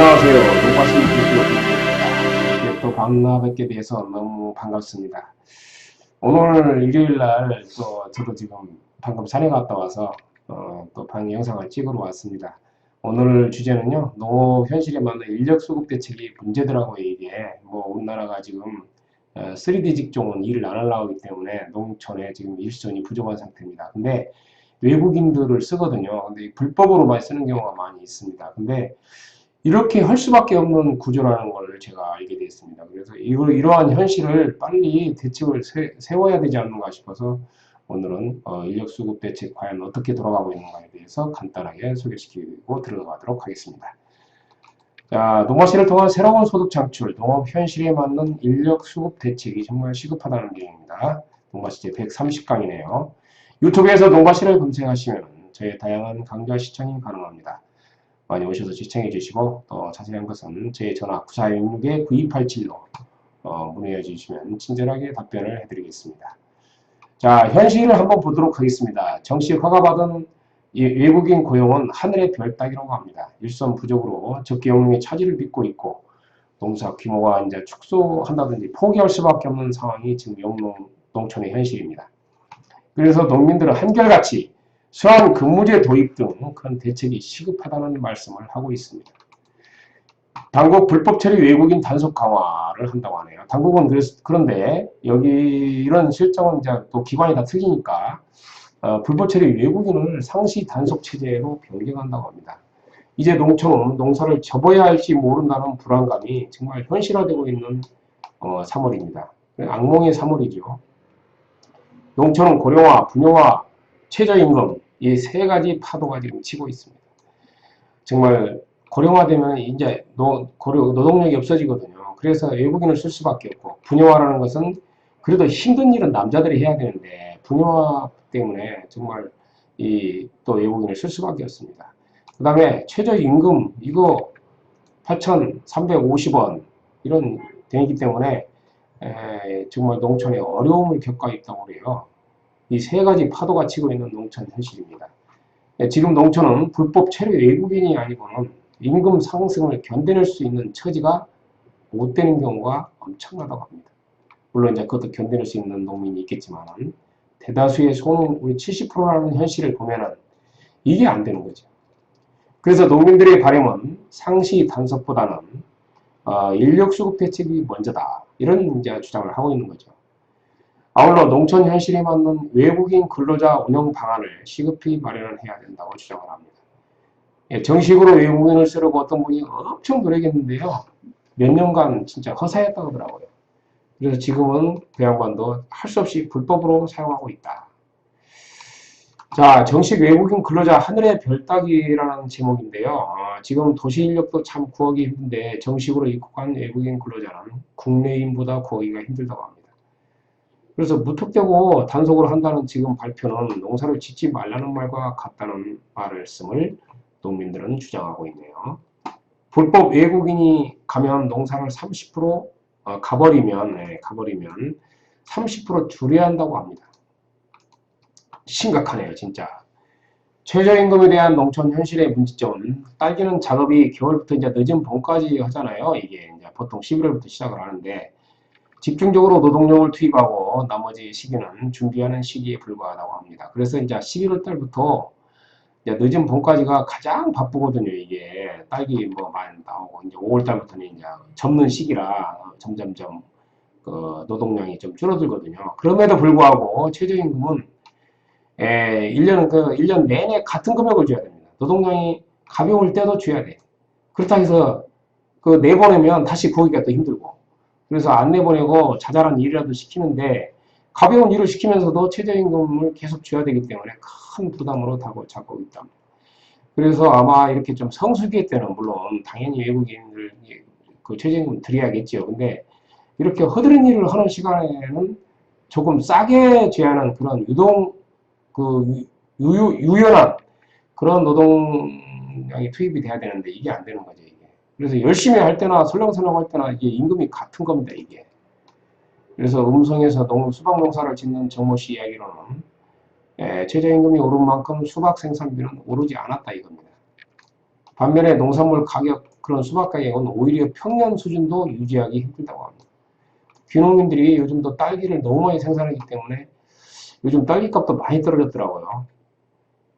안녕하세요. 노바시 유튜브입니다. 이렇게 또 만나 뵙게 돼서 너무 반갑습니다. 오늘 일요일 날 또 저도 지금 방금 산에 갔다 와서 어, 또방 영상을 찍으러 왔습니다. 오늘 주제는요, 농업 현실에 맞는 인력 수급 대책이 문제더라고요, 이게. 뭐, 우리나라가 지금 어, 3D 직종은 일을 안 하려고 하기 때문에 농촌에 지금 일손이 부족한 상태입니다. 근데 외국인들을 쓰거든요. 근데 이 불법으로만 쓰는 경우가 많이 있습니다. 근데 이렇게 할 수밖에 없는 구조라는 걸 제가 알게 됐습니다. 그래서 이걸, 이러한 현실을 빨리 대책을 세, 세워야 되지 않는가 싶어서 오늘은 어, 인력 수급 대책 과연 어떻게 돌아가고 있는가에 대해서 간단하게 소개시키고 들어가도록 하겠습니다. 자, 농업시를 통한 새로운 소득 창출, 농업 현실에 맞는 인력 수급 대책이 정말 시급하다는 내용입니다. 농가시 제 130강이네요. 유튜브에서 농가시를 검색하시면 저의 다양한 강좌 시청이 가능합니다. 많이 오셔서 시청해 주시고 또 자세한 것은 제 전화 9466-9287로 어, 문의해 주시면 친절하게 답변을 해드리겠습니다. 자, 현실을 한번 보도록 하겠습니다. 정식 허가받은 이 외국인 고용은 하늘의 별 따기라고 합니다. 일선 부족으로 적기 영웅의 차질을 빚고 있고 농사 규모가 이제 축소한다든지 포기할 수밖에 없는 상황이 지금 영농 농촌의 현실입니다. 그래서 농민들은 한결같이 수학 근무제 도입 등 그런 대책이 시급하다는 말씀을 하고 있습니다. 당국 불법 처리 외국인 단속 강화를 한다고 하네요. 당국은 그래서, 그런데 여기 이런 실정은 이제 또 기관이 다 틀리니까 어, 불법 처리 외국인을 상시 단속 체제로 변경한다고 합니다. 이제 농촌은 농사를 접어야 할지 모른다는 불안감이 정말 현실화되고 있는 어, 3월입니다. 악몽의 3월이죠. 농촌은 고령화, 분양화, 최저임금 이 세 가지 파도가 지금 치고 있습니다. 정말 고령화되면 이제 노, 고령, 노동력이 없어지거든요. 그래서 외국인을 쓸 수밖에 없고 분양화라는 것은 그래도 힘든 일은 남자들이 해야 되는데 분양화 때문에 정말 이 또 외국인을 쓸 수밖에 없습니다. 그 다음에 최저임금 이거 8,350원 이런 되기 때문에 에, 정말 농촌에 어려움을 겪고 있다고 그래요. 이 세 가지 파도가 치고 있는 농촌 현실입니다. 예, 지금 농촌은 불법 체류 외국인이 아니고는 임금 상승을 견뎌낼 수 있는 처지가 못 되는 경우가 엄청나다고 합니다. 물론 이제 그것도 견뎌낼 수 있는 농민이 있겠지만 대다수의 소는 우리 70%라는 현실을 보면은 이게 안 되는 거죠. 그래서 농민들의 바람은 상시 단속보다는 어, 인력 수급 대책이 먼저다. 이런 이제 주장을 하고 있는 거죠. 아울러 농촌 현실에 맞는 외국인 근로자 운영 방안을 시급히 마련을 해야 된다고 주장을 합니다. 예, 정식으로 외국인을 쓰려고 어떤 분이 엄청 노력했는데요. 몇 년간 진짜 허사했다고 하더라고요. 그래서 지금은 그 양반도 할 수 없이 불법으로 사용하고 있다. 자, 정식 외국인 근로자 하늘의 별 따기라는 제목인데요. 어, 지금 도시 인력도 참 구하기 힘든데 정식으로 입국한 외국인 근로자는 국내인보다 구하기가 힘들다고 합니다. 그래서 무턱대고 단속을 한다는 지금 발표는 농사를 짓지 말라는 말과 같다는 말씀을 농민들은 주장하고 있네요. 불법 외국인이 가면 농사를 30% 어, 가버리면 네, 가버리면 30% 줄여야 한다고 합니다. 심각하네요, 진짜. 최저임금에 대한 농촌 현실의 문제점은 딸기는 작업이 겨울부터 이제 늦은 봄까지 하잖아요. 이게 이제 보통 11월부터 시작을 하는데 집중적으로 노동력을 투입하고 나머지 시기는 준비하는 시기에 불과하다고 합니다. 그래서 이제 11월 달부터 이제 늦은 봄까지가 가장 바쁘거든요. 이게 딸기 뭐 많이 나오고 이제 5월 달부터는 이제 접는 시기라 점점점 그 노동량이 좀 줄어들거든요. 그럼에도 불구하고 최저임금은 에, 1년 그 1년 내내 같은 금액을 줘야 됩니다. 노동량이 가벼울 때도 줘야 돼. 그렇다 해서 그 내보내면 다시 구하기가 또 힘들고 그래서 안 내보내고 자잘한 일이라도 시키는데 가벼운 일을 시키면서도 최저임금을 계속 줘야 되기 때문에 큰 부담으로 다고 잡고 있다. 그래서 아마 이렇게 좀 성수기 때는 물론 당연히 외국인들 그 최저임금 드려야겠죠. 근데 이렇게 허드렛 일을 하는 시간에는 조금 싸게 제하는 그런 유동 그 유유, 유연한 그런 노동량이 투입이 돼야 되는데 이게 안 되는 거죠. 그래서 열심히 할 때나 설렁설렁 할 때나 이게 임금이 같은 겁니다. 이게. 그래서 음성에서 농, 수박 농사를 짓는 정모 씨 이야기로는 예, 최저임금이 오른 만큼 수박 생산비는 오르지 않았다 이겁니다. 반면에 농산물 가격 그런 수박 가격은 오히려 평년 수준도 유지하기 힘들다고 합니다. 귀농민들이 요즘도 딸기를 너무 많이 생산하기 때문에 요즘 딸기 값도 많이 떨어졌더라고요.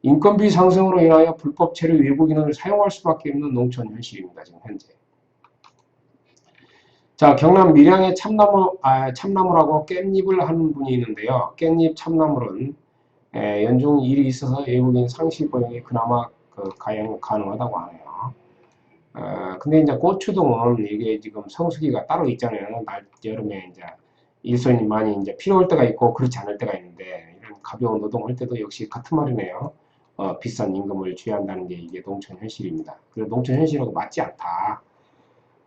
인건비 상승으로 인하여 불법 체류 외국인을 사용할 수밖에 없는 농촌 현실입니다. 지금 현재. 자, 경남 밀양에 참나무, 아, 참나무라고 깻잎을 하는 분이 있는데요. 깻잎 참나물은 에, 연중 일이 있어서 외국인 상시 고용이 그나마 그 가용 가능하다고 하네요. 어, 근데 이제 고추동은 이게 지금 성수기가 따로 있잖아요. 날 여름에 이제 일손이 많이 이제 필요 할 때가 있고 그렇지 않을 때가 있는데 이런 가벼운 노동할 때도 역시 같은 말이네요. 어, 비싼 임금을 쥐한다는 게 이게 농촌 현실입니다. 그래서 농촌 현실하고 맞지 않다.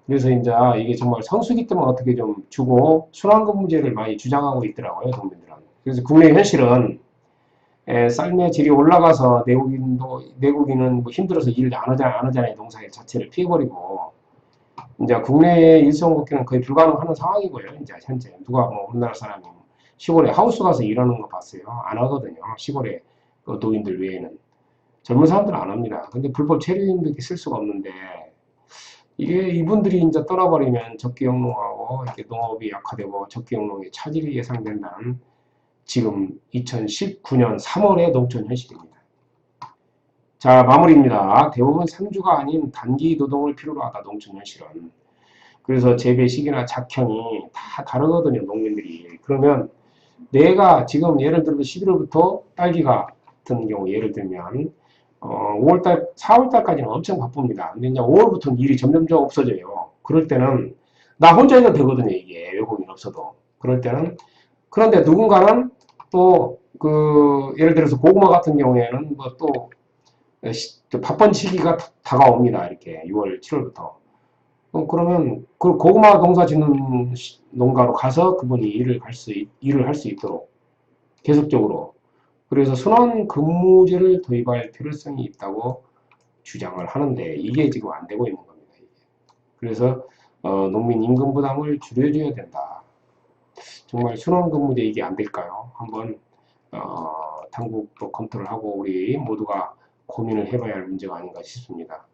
그래서 이제 이게 정말 성수기 때만 어떻게 좀 주고 순환근무제를 많이 주장하고 있더라고요, 농민들은. 그래서 국내 현실은 에, 쌀의 질이 올라가서 내국인도 내국인은 뭐 힘들어서 일을 안 하잖아요, 안 하잖아요, 농사일 자체를 피해버리고 이제 국내에 일선 복귀는 거의 불가능하는 상황이고요, 이제 현재 누가 뭐 우리나라 사람이 시골에 하우스 가서 일하는 거 봤어요, 안 하거든요, 시골에 그 노인들 외에는 젊은 사람들은 안 합니다. 근데 불법 체류인들이 쓸 수가 없는데 이게 이분들이 이제 떠나버리면 적기영농하고 이렇게 농업이 약화되고 적기영농의 차질이 예상된다는 지금 2019년 3월의 농촌 현실입니다. 자 마무리입니다. 대부분 상주가 아닌 단기 노동을 필요로 하다 농촌 현실은 그래서 재배 시기나 작형이 다 다르거든요 농민들이 그러면 내가 지금 예를 들어 11월부터 딸기가 같은 경우 예를 들면 어, 5월달, 4월달까지는 엄청 바쁩니다. 근데 이제 5월부터는 일이 점점점 없어져요. 그럴 때는 나 혼자 해도 되거든요. 이게 외국인 없어도. 그럴 때는 그런데 누군가는 또 그 예를 들어서 고구마 같은 경우에는 뭐 또 바쁜 시기가 다- 다가옵니다. 이렇게 6월, 7월부터. 어, 그러면 그 고구마 농사 짓는 시- 농가로 가서 그분이 일을 할 수, 일을 할 수 있도록 계속적으로 그래서 순환 근무제를 도입할 필요성이 있다고 주장을 하는데 이게 지금 안 되고 있는 겁니다. 그래서 어, 농민 임금 부담을 줄여줘야 된다. 정말 순환 근무제 이게 안 될까요? 한번 어, 당국도 검토를 하고 우리 모두가 고민을 해봐야 할 문제가 아닌가 싶습니다.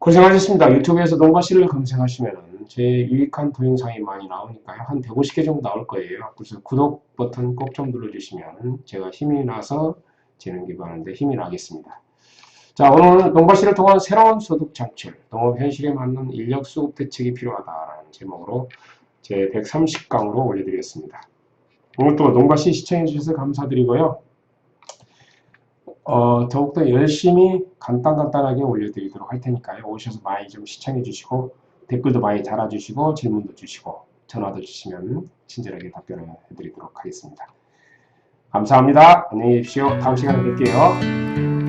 고생하셨습니다. 유튜브에서 농가씨를 검색하시면 제 유익한 동영상이 많이 나오니까요. 한 150개 정도 나올 거예요. 그래서 구독 버튼 꼭 좀 눌러주시면 제가 힘이 나서 재능 기부하는데 힘이 나겠습니다. 자, 오늘 농가씨를 통한 새로운 소득 창출, 농업 현실에 맞는 인력 수급 대책이 필요하다라는 제목으로 제 130강으로 올려드리겠습니다. 오늘 또 농가씨 시청해주셔서 감사드리고요. 어, 더욱더 열심히 간단간단하게 올려드리도록 할 테니까요. 오셔서 많이 좀 시청해 주시고 댓글도 많이 달아주시고 질문도 주시고 전화도 주시면 친절하게 답변을 해드리도록 하겠습니다. 감사합니다. 안녕히 계십시오. 다음 시간에 뵐게요.